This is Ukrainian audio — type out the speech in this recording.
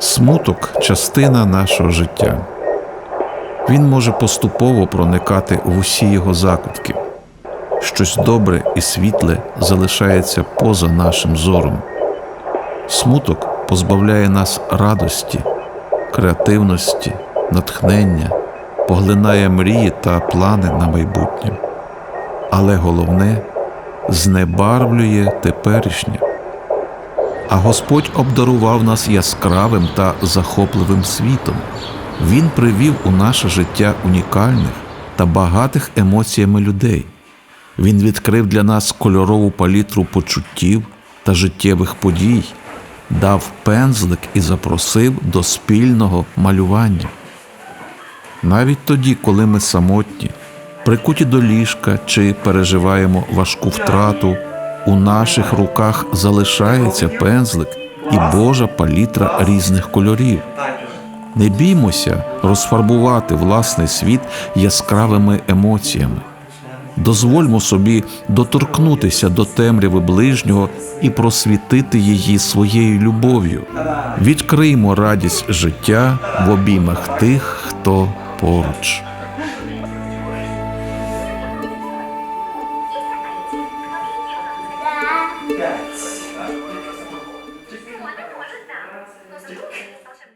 Смуток частина нашого життя. Він може поступово проникати в усі його закутки. Щось добре і світле залишається поза нашим зором. Смуток позбавляє нас радості, креативності, натхнення, поглинає мрії та плани на майбутнє. Але головне знебарвлює теперішнє. А Господь обдарував нас яскравим та захопливим світом. Він привів у наше життя унікальних та багатих емоціями людей. Він відкрив для нас кольорову палітру почуттів та життєвих подій, дав пензлик і запросив до спільного малювання. Навіть тоді, коли ми самотні, прикуті до ліжка чи переживаємо важку втрату, у наших руках залишається пензлик і Божа палітра різних кольорів. Не біймося розфарбувати власний світ яскравими емоціями. Дозвольмо собі доторкнутися до темряви ближнього і просвітити її своєю любов'ю. Відкриймо радість життя в обіймах тих, хто поруч. Yes.